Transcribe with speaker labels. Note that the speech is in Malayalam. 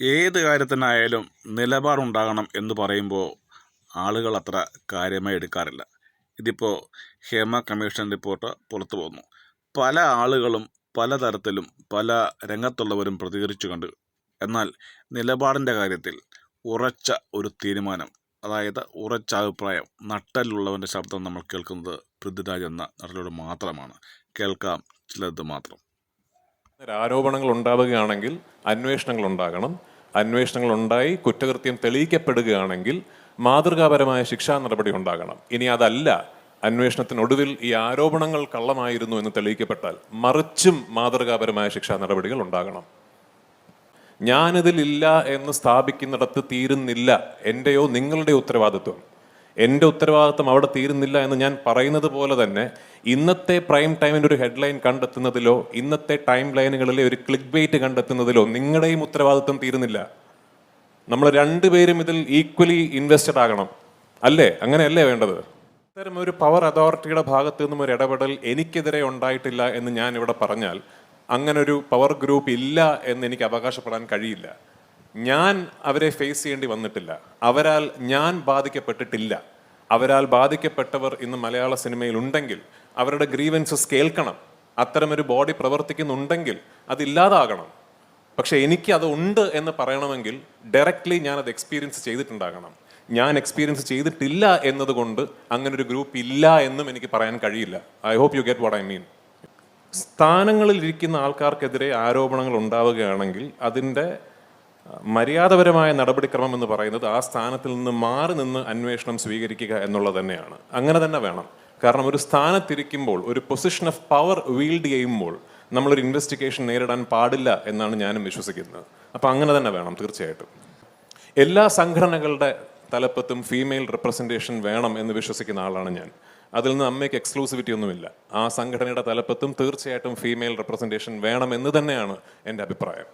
Speaker 1: ഏത് കാര്യത്തിനായാലും നിലപാടുണ്ടാകണം എന്ന് പറയുമ്പോൾ ആളുകൾ അത്ര കാര്യമായി എടുക്കാറില്ല. ഇതിപ്പോൾ ഹേമ കമ്മീഷൻ റിപ്പോർട്ട് പുറത്തു വന്നു. പല ആളുകളും പലതരത്തിലും പല രംഗത്തുള്ളവരും പ്രതികരിച്ചു കണ്ടു എന്നാൽ നിലപാടിന്റെ കാര്യത്തിൽ ഉറച്ച ഒരു തീരുമാനം അതായത് ഉറച്ച അഭിപ്രായം നട്ടലുള്ളവന്റെ ശബ്ദം നമ്മൾ കേൾക്കുന്നത് പൃഥ്വിരാജ് എന്ന നടനോട് മാത്രമാണ്. കേൾക്കാം ചിലത് മാത്രം.
Speaker 2: ആരോപണങ്ങൾ ഉണ്ടാവുകയാണെങ്കിൽ അന്വേഷണങ്ങൾ ഉണ്ടാകണം. അന്വേഷണങ്ങൾ ഉണ്ടായി കുറ്റകൃത്യം തെളിയിക്കപ്പെടുകയാണെങ്കിൽ മാതൃകാപരമായ ശിക്ഷാ നടപടി ഉണ്ടാകണം. ഇനി അതല്ല അന്വേഷണത്തിനൊടുവിൽ ഈ ആരോപണങ്ങൾ കള്ളമായിരുന്നു എന്ന് തെളിയിക്കപ്പെട്ടാൽ മറിച്ചും മാതൃകാപരമായ ശിക്ഷാ നടപടികൾ ഉണ്ടാകണം. ഞാനിതിലില്ല എന്ന് സ്ഥാപിക്കുന്നിടത്ത് തീരുന്നില്ല. എന്റെയോ നിങ്ങളുടെ ഉത്തരവാദിത്വം. എന്റെ ഉത്തരവാദിത്വം അവിടെ തീരുന്നില്ല എന്ന് ഞാൻ പറയുന്നത് പോലെ തന്നെ ഇന്നത്തെ പ്രൈം ടൈമിന്റെ ഒരു ഹെഡ്ലൈൻ കണ്ടെത്തുന്നതിലോ ഇന്നത്തെ ടൈം ലൈനുകളിലെ ഒരു ക്ലിക്ക് ബെയ്റ്റ് കണ്ടെത്തുന്നതിലോ നിങ്ങളുടെയും ഉത്തരവാദിത്വം തീരുന്നില്ല. നമ്മൾ രണ്ടുപേരും ഇതിൽ ഈക്വലി ഇൻവെസ്റ്റഡ് ആകണം. അല്ലേ? അങ്ങനെയല്ലേ വേണ്ടത്? ഇത്തരം ഒരു പവർ അതോറിറ്റിയുടെ ഭാഗത്തു നിന്നും ഒരു ഇടപെടൽ എനിക്കെതിരെ ഉണ്ടായിട്ടില്ല എന്ന് ഞാൻ ഇവിടെ പറഞ്ഞാൽ അങ്ങനൊരു പവർ ഗ്രൂപ്പ് ഇല്ല എന്ന് എനിക്ക് അവകാശപ്പെടാൻ കഴിയില്ല. ഞാൻ അവരെ ഫേസ് ചെയ്യേണ്ടി വന്നിട്ടില്ല. അവരാൽ ഞാൻ ബാധിക്കപ്പെട്ടിട്ടില്ല. അവരാൽ ബാധിക്കപ്പെട്ടവർ ഇന്ന് മലയാള സിനിമയിൽ ഉണ്ടെങ്കിൽ അവരുടെ ഗ്രീവൻസസ് കേൾക്കണം. അത്തരമൊരു ബോഡി പ്രവർത്തിക്കുന്നുണ്ടെങ്കിൽ അതില്ലാതാകണം പക്ഷേ എനിക്ക് അത് ഉണ്ട് എന്ന് പറയണമെങ്കിൽ ഡയറക്റ്റ്ലി ഞാൻ അത് എക്സ്പീരിയൻസ് ചെയ്തിട്ടുണ്ടാകണം. ഞാൻ എക്സ്പീരിയൻസ് ചെയ്തിട്ടില്ല എന്നതുകൊണ്ട് അങ്ങനെ ഒരു ഗ്രൂപ്പ് ഇല്ല എന്നും എനിക്ക് പറയാൻ കഴിയില്ല. I hope you get what I mean സ്ഥാനങ്ങളിൽ ഇരിക്കുന്ന ആൾക്കാർക്കെതിരെ ആരോപണങ്ങൾ ഉണ്ടാവുകയാണെങ്കിൽ അതിന്റെ മര്യാദപരമായ നടപടിക്രമം എന്ന് പറയുന്നത് ആ സ്ഥാനത്തിൽ നിന്ന് മാറി നിന്ന് അന്വേഷണം സ്വീകരിക്കുക എന്നുള്ളത് തന്നെയാണ്. അങ്ങനെ തന്നെ വേണം. കാരണം ഒരു സ്ഥാനത്തിരിക്കുമ്പോൾ ഒരു പൊസിഷൻ ഓഫ് പവർ വീൽഡ് ചെയ്യുമ്പോൾ നമ്മളൊരു ഇൻവെസ്റ്റിഗേഷൻ നേരിടാൻ പാടില്ല എന്നാണ് ഞാനും വിശ്വസിക്കുന്നത്. അപ്പം അങ്ങനെ തന്നെ വേണം തീർച്ചയായിട്ടും. എല്ലാ സംഘടനകളുടെ തലപ്പത്തും ഫീമെയിൽ റെപ്രസെന്റേഷൻ വേണം എന്ന് വിശ്വസിക്കുന്ന ആളാണ് ഞാൻ. അതിൽ നിന്ന് അമ്മയ്ക്ക് എക്സ്ക്ലൂസിവിറ്റി ഒന്നുമില്ല. ആ സംഘടനയുടെ തലപ്പത്തും തീർച്ചയായിട്ടും ഫീമെയിൽ റെപ്രസെന്റേഷൻ വേണം എന്ന് തന്നെയാണ് എന്റെ അഭിപ്രായം.